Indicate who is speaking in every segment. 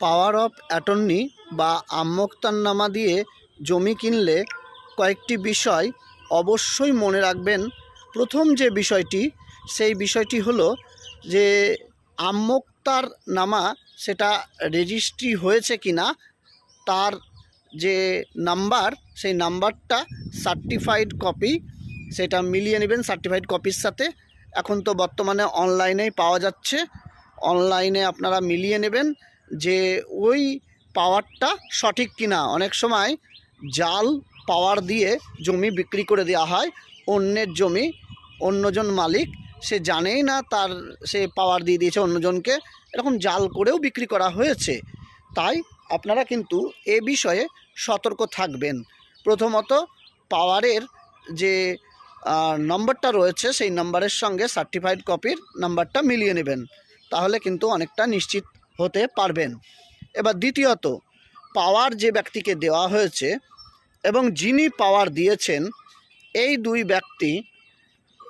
Speaker 1: Power of attorney বা নামা দিয়ে জমি কিনলে কয়েকটি বিষয় অবশ্যই মনে রাখবেন। প্রথম যে বিষয়টি, সেই বিষয়টি হলো যে আম্মোক্তার নামা সেটা রেজিস্ট্রি হয়েছে কিনা, তার যে নাম্বার, সেই নাম্বারটা সার্টিফাইড কপি, সেটা মিলিয়ে নেবেন সার্টিফাইড কপির সাথে। এখন তো বর্তমানে অনলাইনেই পাওয়া যাচ্ছে। অনলাইনে আপনারা মিলিয়ে নেবেন। যে ওই পাওয়ারটা সঠিক কিনা। অনেক সময় জাল, পাওয়ার দিয়ে জমি বিক্রি করে দেওয়া হয়, অন্যের জমি, অন্যজন মালিক, সে জানেই না তার, সে পাওয়ার দিয়ে দিয়েছে অন্যজনকে, এরকম জাল করেও বিক্রি করা হয়েছে। তাই আপনারা কিন্তু এ বিষয়ে সতর্ক থাকবেন। প্রথমত পাওয়ারের যে নম্বরটা রয়েছে, সেই নম্বরের সঙ্গে সার্টিফাইড কপির নাম্বারটা মিলিয়ে নেবেন। তাহলে কিন্তু অনেকটা নিশ্চিত হতে পারবেন। এবার দ্বিতীয়ত, পাওয়ার যে ব্যক্তিকে দেওয়া হয়েছে এবং যিনি পাওয়ার দিয়েছেন, এই দুই ব্যক্তি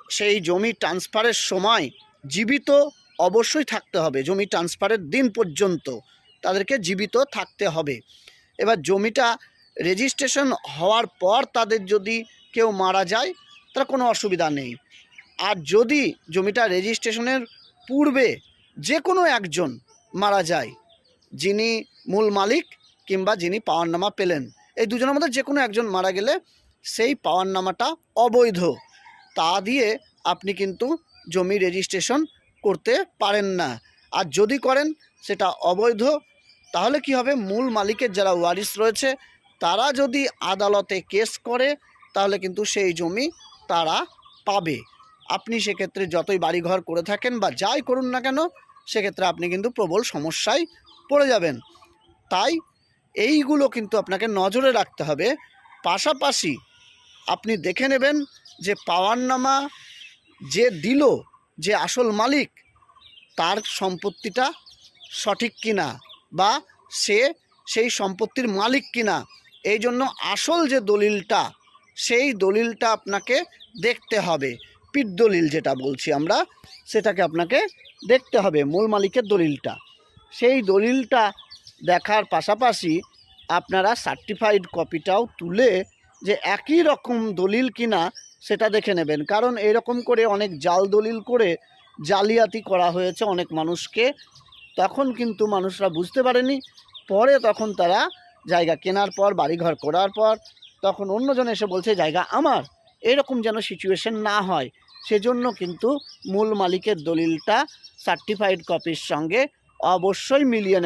Speaker 1: সেই জমি ট্রান্সফারের সময় জীবিত অবশ্যই থাকতে হবে। জমি ট্রান্সফারের দিন পর্যন্ত তাদেরকে জীবিত থাকতে হবে। এবার জমিটা রেজিস্ট্রেশন হওয়ার পর তাদের যদি কেউ মারা যায়, তার কোনো অসুবিধা নেই। আর যদি জমিটা রেজিস্ট্রেশনের পূর্বে যে কোনো একজন মারা যায়। যিনি মূল মালিক কিংবা যিনি পাওয়ারনামা পেলেন। এই দুজনের মধ্যে যে কোনো একজন মারা গেলে সেই পাওয়ারনামাটা অবৈধ। তা দিয়ে আপনি কিন্তু জমি রেজিস্ট্রেশন করতে পারেন না। আর যদি করেন, সেটা অবৈধ। তাহলে কি হবে? মূল মালিকের যারা ওয়ারিস রয়েছে, তারা যদি আদালতে কেস করে, তাহলে কিন্তু সেই জমি তারা পাবে। আপনি সেক্ষেত্রে যতই বাড়িঘর করে থাকেন বা যাই করুন না কেন সেক্ষেত্রে আপনি কিন্তু প্রবল সমস্যায় পড়ে যাবেন। তাই এইগুলো কিন্তু আপনাকে নজরে রাখতে হবে। পাশাপাশি আপনি দেখে নেবেন যে পাওয়ারনামা যে দিল, যে আসল মালিক, তার সম্পত্তিটা সঠিক কিনা বা সে সেই সম্পত্তির মালিক কিনা এই জন্য আসল যে দলিলটা, সেই দলিলটা আপনাকে দেখতে হবে। পিঠ দলিল যেটা বলছি আমরা, সেটাকে আপনাকে দেখতে হবে মূল মালিকের দলিলটা। সেই দলিলটা দেখার পাশাপাশি আপনারা সার্টিফাইড কপিটাও তুলে যে একই রকম দলিল কিনা সেটা দেখে নেবেন। কারণ এরকম করে অনেক জাল দলিল করে জালিয়াতি করা হয়েছে অনেক মানুষকে। তখন কিন্তু মানুষরা বুঝতে পারেনি। পরে তখন তারা জায়গা কেনার পর, বাড়িঘর করার পর, তখন অন্যজন এসে বলছে, জায়গা আমার। এরকম যেন সিচুয়েশন না হয়। সেজন্য কিন্তু মূল মালিকের দলিলটা সার্টিফাইড কপির সঙ্গে অবশ্যই মিলিয়ে